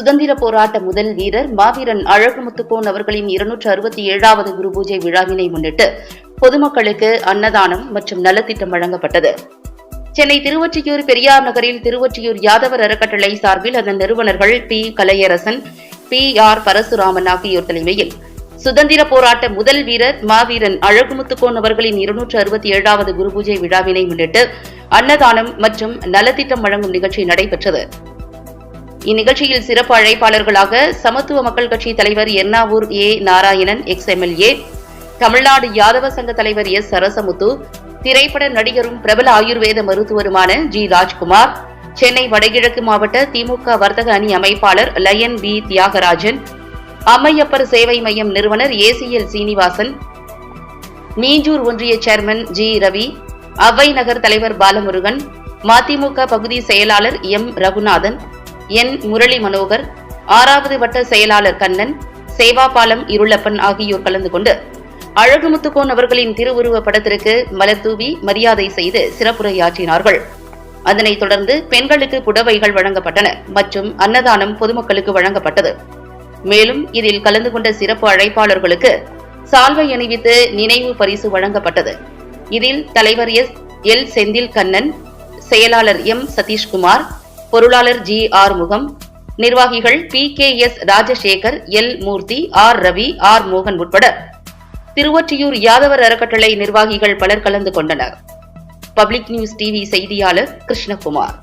சுதந்திர போராட்ட முதல் வீரர் மாவீரன் அழகுமுத்துக்கோன் அவர்களின் இருநூற்று அறுபத்தி ஏழாவது குரு பூஜை விழாவினை முன்னிட்டு பொதுமக்களுக்கு அன்னதானம் மற்றும் நலத்திட்டம் வழங்கப்பட்டது. சென்னை திருவொற்றியூர் பெரியார் நகரில் திருவொற்றியூர் யாதவர் அறக்கட்டளை சார்பில் அதன் நிறுவனர்கள் P. Kalaiyarasan P. R. Parasuraman ஆகியோர் தலைமையில் சுதந்திர போராட்ட முதல் வீரர் மாவீரன் அழகுமுத்துக்கோன் அவர்களின் இருநூற்று அறுபத்தி ஏழாவது குரு பூஜை விழாவினை முன்னிட்டு அன்னதானம் மற்றும் நலத்திட்டம் வழங்கும் நிகழ்ச்சி நடைபெற்றது. இந்நிகழ்ச்சியில் சிறப்பு அழைப்பாளர்களாக சமத்துவ மக்கள் கட்சி தலைவர் Ernavur A Narayanan ex MLA Tamil Nadu Yadava சங்க தலைவர் எஸ் சரசமுத்து திரைப்பட நடிகரும் பிரபல ஆயுர்வேத மருத்துவருமான ஜி ராஜ்குமார் சென்னை வடகிழக்கு மாவட்ட திமுக வர்த்தக அணி அமைப்பாளர் லயன் பி தியாகராஜன் அம்மையப்பர் சேவை மையம் நிறுவனர் ஏசிஎல் சீனிவாசன் மீஞ்சூர் ஒன்றிய சேர்மன் ஜி ரவி அவ்வை நகர் தலைவர் பாலமுருகன் மதிமுக பகுதி செயலாளர் எம் ரகுநாதன் என் முரளி மனோகர் ஆறாவது வட்ட செயலாளர் கண்ணன் சேவாபாலம் இருளப்பன் ஆகியோர் கலந்து கொண்டு அழகுமுத்துக்கோன் அவர்களின் திருவுருவ படத்திற்கு மலர்தூவி மரியாதை செய்து சிறப்புரையாற்றினார்கள். அதனைத் தொடர்ந்து பெண்களுக்கு புடவைகள் வழங்கப்பட்டன மற்றும் அன்னதானம் பொதுமக்களுக்கு வழங்கப்பட்டது. மேலும் இதில் கலந்து கொண்ட சிறப்பு அழைப்பாளர்களுக்கு சால்வை அணிவித்து நினைவு பரிசு வழங்கப்பட்டது. இதில் தலைவர் எஸ் எல் செந்தில் கண்ணன் செயலாளர் எம் சதீஷ்குமார் பொருளாளர் ஜி ஆர் முகம். நிர்வாகிகள் P K S Rajasekar L Murthy R Ravi R மோகன் உட்பட. திருவொற்றியூர் யாதவர் அறக்கட்டளை நிர்வாகிகள் பலர் கலந்து கொண்டனர். பப்ளிக் நியூஸ் டிவி செய்தியாளர் கிருஷ்ணகுமார்.